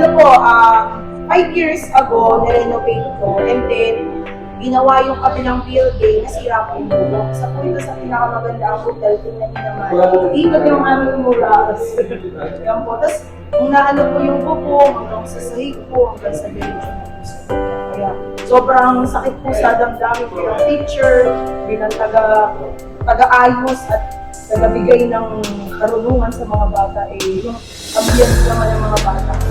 ano po, um, five years ago, na-renovate ko. And then, ginawa yung kabilang building, nasira po yung bulok. Sa po sa pinakamaganda ang hotel, tingnan niyo naman. Ikot yung aming murals. Yan po. Tapos, kung naano po yung bubong, hanggang sa sahig po, hanggang sa diretso Kaya, sobrang sakit po sa damdamin bilang teacher, bilang taga, taga-ayos at taga-bigay ng karunungan sa mga bata, eh, yung ambience naman ng mga bata.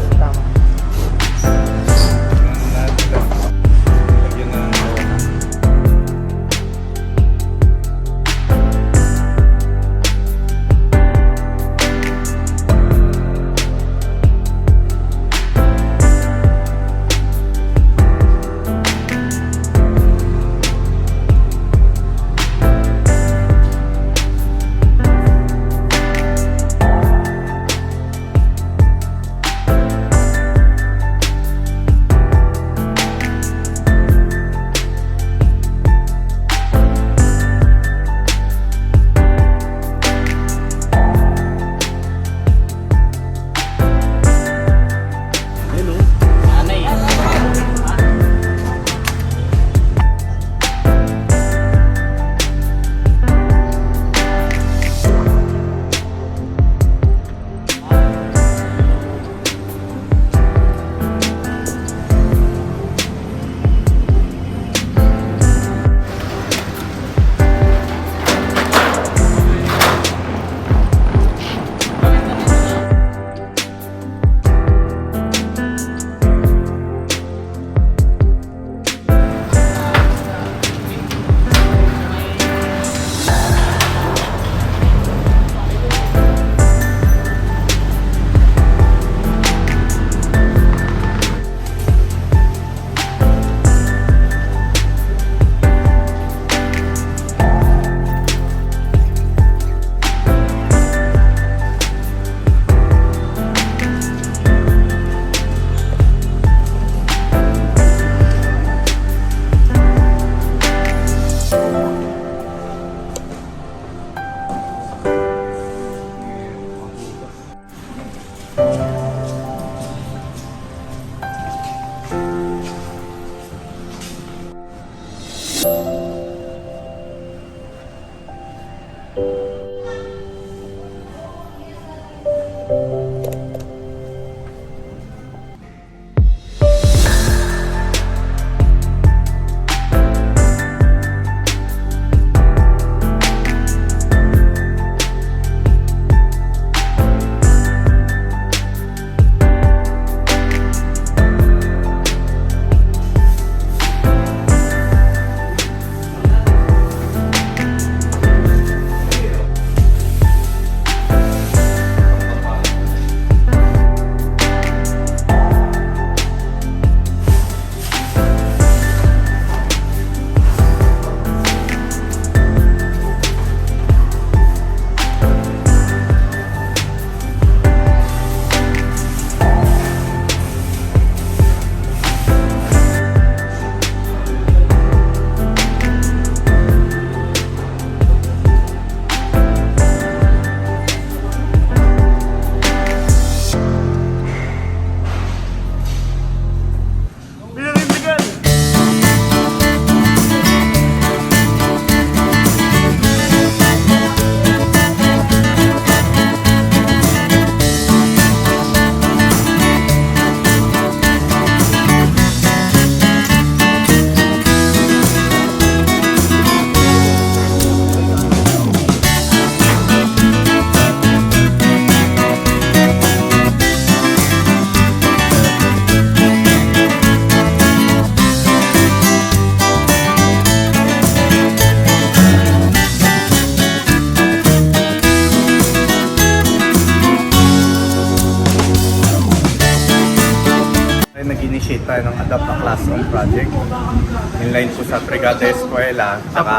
Escuela, saka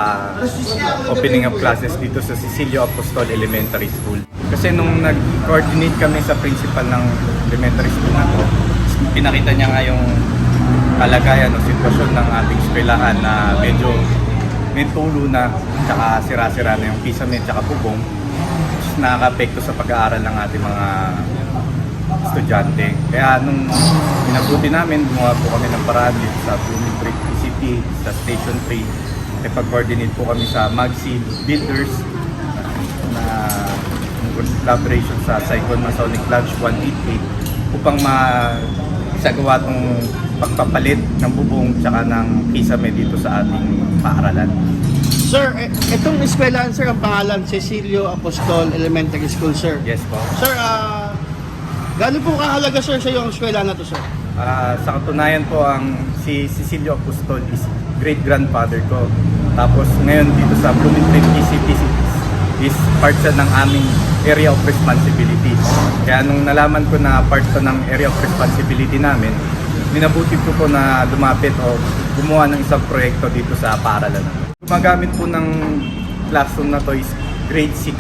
opening of classes dito sa Cecilio Apostol Elementary School. Kasi nung nag-coordinate kami sa principal ng elementary school na to, pinakita niya nga yung kalagayan o sitwasyon ng ating eskwelahan na medyo may tulo na, tsaka sira-sira na yung kisame, tsaka bubong, which nakaka-apekto sa pag-aaral ng ating mga estudyante. Kaya nung inabuti namin, gumawa po kami ng paraan sa Blooming PCP, sa Station 3. Ipag-coordinate po kami sa Magseed Builders na collaboration sa Saigon Masonic Lodge 188 upang ma-isagawa itong pagpapalit ng bubong tsaka ng kisame dito sa ating paaralan. Sir, itong eskwelahan sir, ang pangalan Cecilio Apostol Elementary School, sir. Yes po. Sir, ah, gaano po kahalaga sir sa iyo ang eskwelahan na to, sir? Ah, sa katunayan po, ang si Cecilio Apostol is great-grandfather ko. Tapos ngayon dito sa Bloomington PCP is part siya ng aming area of responsibility. Kaya nung nalaman ko na part to ng area of responsibility namin, minabuti ko po na lumapit o gumawa ng isang proyekto dito sa paaralan. Gumagamit po ng classroom na to is grade 6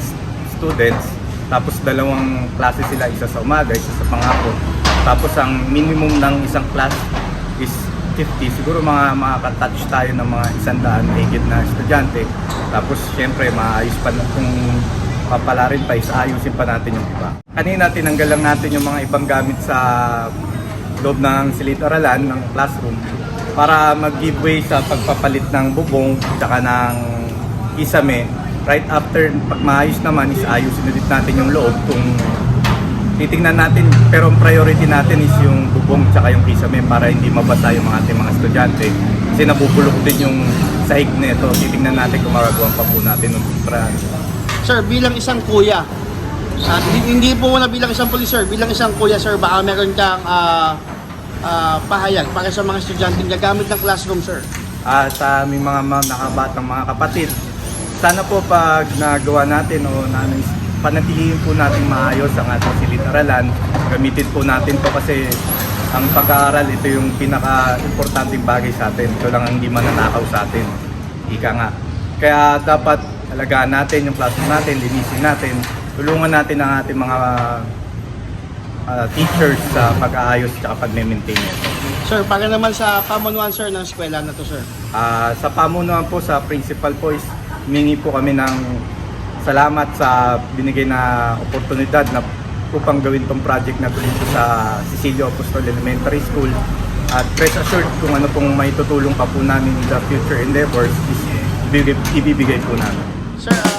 students. Tapos dalawang klase sila, isa sa umaga, isa sa pangako. Tapos ang minimum ng isang class is 50. Siguro mga makaka-touch tayo ng mga isandaan higit na estudyante. Tapos syempre maayos pa na kung papalarin pa is ayusin pa natin yung iba. Kanina tinanggal lang natin yung mga ibang gamit sa loob ng silid-aralan ng classroom para mag-giveaway sa pagpapalit ng bubong tsaka ng kisame. Right after pag maayos naman is ayusin ulit natin yung loob kung titingnan natin pero ang priority natin is yung bubong tsaka yung kisame para hindi mabasa yung mga ating mga estudyante kasi nabubulok din yung sahig nito titingnan natin kung magagawa pa po natin ng para Sir, bilang isang kuya, at hindi, po na bilang isang pulis, sir, bilang isang kuya, sir, baka meron kang ah, ah, pahayag para sa mga estudyante gagamit ng classroom, sir. Ah, sa aming mga, mga nakabatang mga kapatid. Sana po pag nagawa natin o na, panatilihin po natin maayos ang ating silid-aralan. Gamitin po natin to kasi ang pag-aaral ito yung pinaka-importanting bagay sa atin. Ito lang ang hindi mananakaw sa atin. Ika nga. Kaya dapat alagaan natin yung classroom natin, linisin natin, tulungan natin ang ating mga ah, teachers sa pag-aayos at pag-maintain nito. Sir, para naman sa pamunuan, sir, ng eskwela na to, sir. Ah, sa pamunuan po sa principal po is humingi po kami ng salamat sa binigay na oportunidad na upang gawin tong project na to dito sa Cecilio Apostol Elementary School. At rest assured kung ano pong may tutulong pa po namin in the future endeavors is ibibigay, ibibigay po namin. Sir,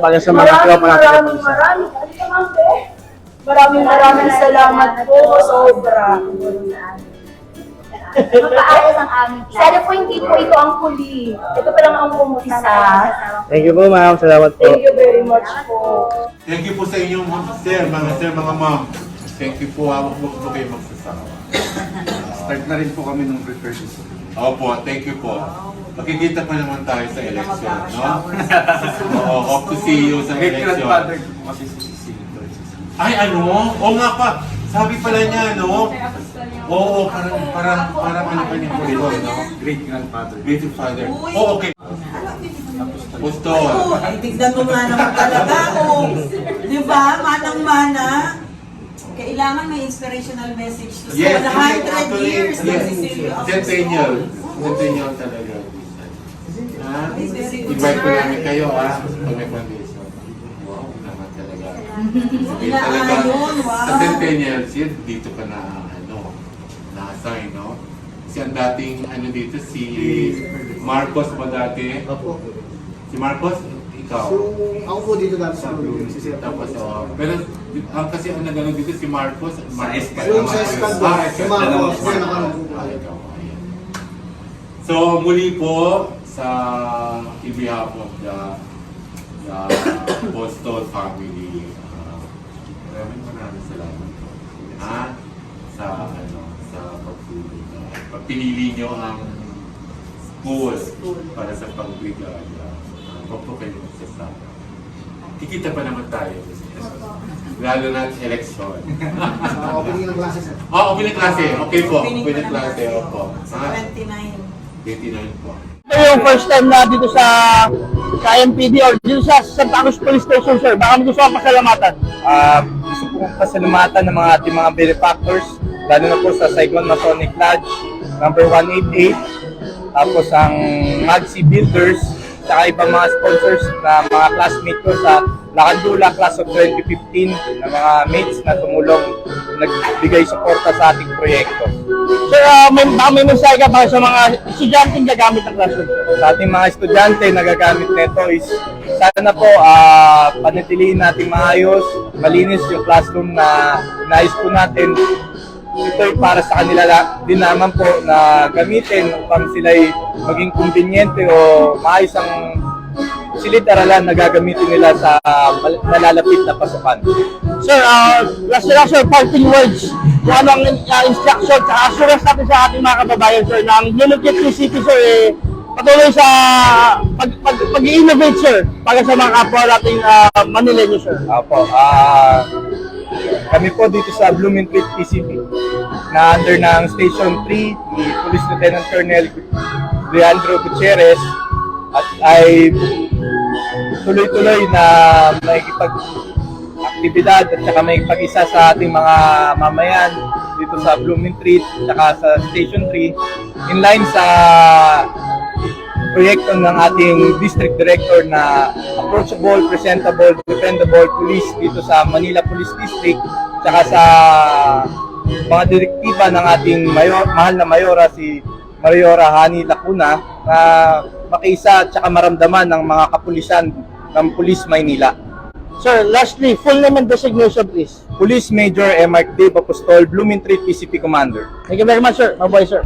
para sa mga tropa natin. maraming, maraming, maraming, maraming salamat po. Sobra. Mapaayos ang aming class. Sana po hindi po ito ang huli. Ito pa lang ang umpisa. Thank you po, ma'am. Salamat po. Thank you very much po. Thank you po sa inyong sir, mga sir, mga ma'am. Thank you po, hawak mo po kayo magsasawa. Start na rin po kami ng prepare Opo, thank you po. Makikita pa naman tayo sa election, no? Oo, hope to see you sa election. si. Ay, ano? Oo nga pa. Sabi pala niya, no? Oo, parang, parang, parang ano pa niya po no? Great grandfather. Great father. Oh, okay. Gusto. Ay, tignan mo nga naman talaga kung, di ba, manang-mana, kailangan may inspirational message to Yes, sa 100 years yes. Cecilio. Centennial. Centennial talaga. Ha? Invite ko namin kayo, ha? Pag may foundation. Wow, naman talaga. Sabi talaga, sa Centennial, siya dito ka na, ano, na-assign, no? Kasi ang dating, ano dito, si Marcos ba dati? Opo. Si Marcos, ikaw. ako po dito dati sa Tapos, oh, pero ang kasi ang nagano dito si Marcos, Marcos pa- Yung sa Ah, si. Marcos, po. Ikaw, ayan. So muli po sa in behalf of the the Boston family, uh, maraming maraming salamat po. Ha? Sa ano, sa pagpili, uh, pagpinili nyo ang school para sa pagbigay uh, pagpupulong sa sama. Kikita pa naman tayo. Lalo na sa eleksyon. Opening ng sir. Oh, opening klase. Okay po. Opening naman klase. Opo. Sa Ah, 29. 29 po. Yung first time na dito sa sa MPD or dito sa Santa Cruz Police Station, sir. Baka may gusto kang pasalamatan. Ah, gusto ko pong pasalamatan ng mga ating mga benefactors, lalo na po sa Saigon Masonic Lodge, number 188, tapos ang Magsi Builders, saka ibang mga sponsors na mga classmates ko sa Lakandula Class of 2015 na mga mates na tumulong, nagbigay suporta sa ating proyekto. Sir, ah, may, baka may mensahe ka para sa mga estudyanteng gagamit ng classroom. Sa ating mga estudyante na gagamit nito is sana po ah, panatilihin natin maayos, malinis yung classroom na nais po natin. Ito ay para sa kanila la- din naman po na gamitin upang sila'y maging kumbinyente o maayos ang silid-aralan na gagamitin nila sa mal- malalapit na pasukan. Sir, uh, last na lang, sir, parting words. Kung ano ang uh, instruction at assurance natin sa ating mga kababayan, sir, na ang Unity City, sir, eh, patuloy sa pag, pag, pag-innovate, sir, para sa mga kapwa nating uh, Manileño, sir. Apo, ah kami po dito sa Blooming Creek PCP na under ng Station 3 ni Police Lieutenant Colonel Leandro Gutierrez at ay tuloy-tuloy na makikipag aktibidad at saka may pag-isa sa ating mga mamayan dito sa Blooming Street at saka sa Station 3 in line sa proyekto ng ating district director na approachable, presentable, dependable police dito sa Manila Police District tsaka sa mga direktiba ng ating mayor, mahal na mayora si Mariora Hani Lacuna na makiisa at saka maramdaman ng mga kapulisan ng Police Maynila. Sir, lastly, full name and designation, please. Police Major Emark Dave Apostol, Blooming Street PCP Commander. Thank you very much, sir. Bye-bye, sir.